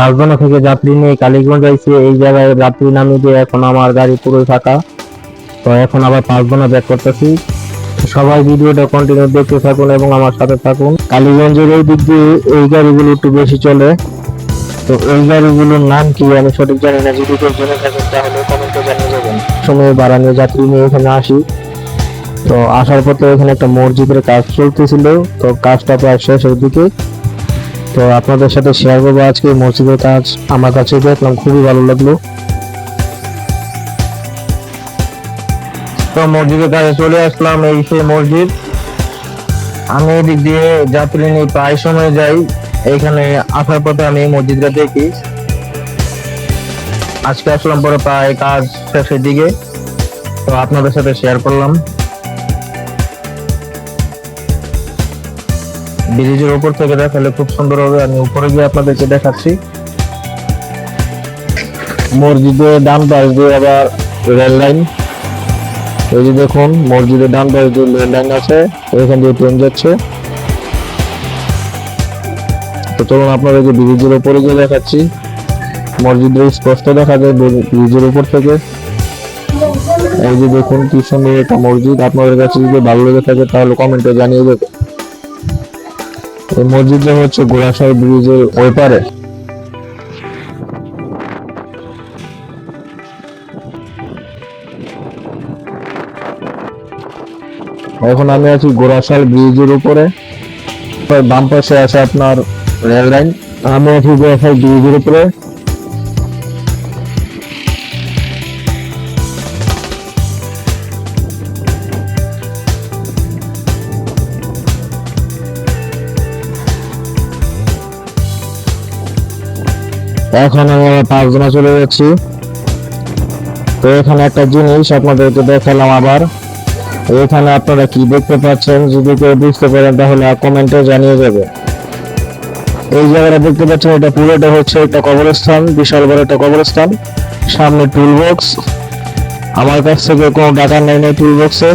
পাঁচদনা থেকে যাত্রী নিয়ে কালীগঞ্জ যাইছি এই জায়গায় যাত্রী নামিয়ে দিয়ে এখন আমার গাড়ি পুরো ফাঁকা। তো এখন আবার পাঁচদনা ব্যাক করতেছি। সবাই ভিডিওটা কন্টিনিউ দেখতে থাকুন এবং আমার সাথে থাকুন। কালীগঞ্জের এই দিক দিয়ে এই গাড়িগুলো একটু বেশি চলে। তো এই গাড়িগুলোর নাম কি আমি সঠিক জানি না। যদি কেউ জেনে থাকেন তাহলে কমেন্টে জানিয়ে দেবেন। সময় বাড়ানো যাত্রী নিয়ে এখানে আসি। তো আসার পথে এখানে একটা মসজিদের কাজ চলতেছিল। তো কাজটা প্রায় শেষের দিকে। তো আপনাদের সাথে শেয়ার করব আজকে মসজিদের কাজ। আমার কাছে দেখলাম খুবই ভালো লাগল। তো মসজিদের কাছে চলে আসলাম এই সেই মসজিদ। আমি এদিক দিয়ে যাত্রী নিয়ে প্রায় সময় যাই। এখানে আসার পথে আমি মসজিদটা দেখি। আজকে আসলাম পরে প্রায় কাজ শেষের দিকে। তো আপনাদের সাথে শেয়ার করলাম। ব্রিজের উপর থেকে দেখালে খুব সুন্দর হবে। আমি উপরে গিয়ে আপনাদেরকে দেখাচ্ছি। মসজিদের ডান পাশ দিয়ে আবার রেল লাইন। এই যে দেখুন, মসজিদের ডান পাশ দিয়ে রেল লাইন আছে। এখান দিয়ে ট্রেন যাচ্ছে। তো চলুন আপনাদেরকে ব্রিজের উপরে গিয়ে দেখাচ্ছি। মসজিদের স্পষ্ট দেখা যায় ব্রিজের উপর থেকে। এই যে দেখুন কি সুন্দর একটা মসজিদ। আপনাদের কাছে যদি ভালো লেগে থাকে, তাহলে কমেন্টে জানিয়ে দেবেন। এই মসজিদটা হচ্ছে গোড়াশাই ব্রিজের ওই পারে। এখন আমি আছি গোড়াশাল ব্রিজের উপরে। বাম পাশে আছে আপনার রেল লাইন। আমি আছি গোড়াশাল ব্রিজের উপরে। এখন আমি আমার পাঁচজনা চলে যাচ্ছি। তো এখানে একটা জিনিস আপনাদেরকে দেখালাম আবার। এখানে আপনারা কি দেখতে পাচ্ছেন, যদি কেউ বুঝতে পারেন তাহলে কমেন্টে জানিয়ে যাবে। এই জায়গাটা দেখতে পাচ্ছেন, এটা পুরোটা হচ্ছে একটা কবরস্থান, বিশাল বড় একটা কবরস্থান। সামনে টুল বক্স আমার কাছ থেকে কোনো টাকা নেই নেই টুল বক্সে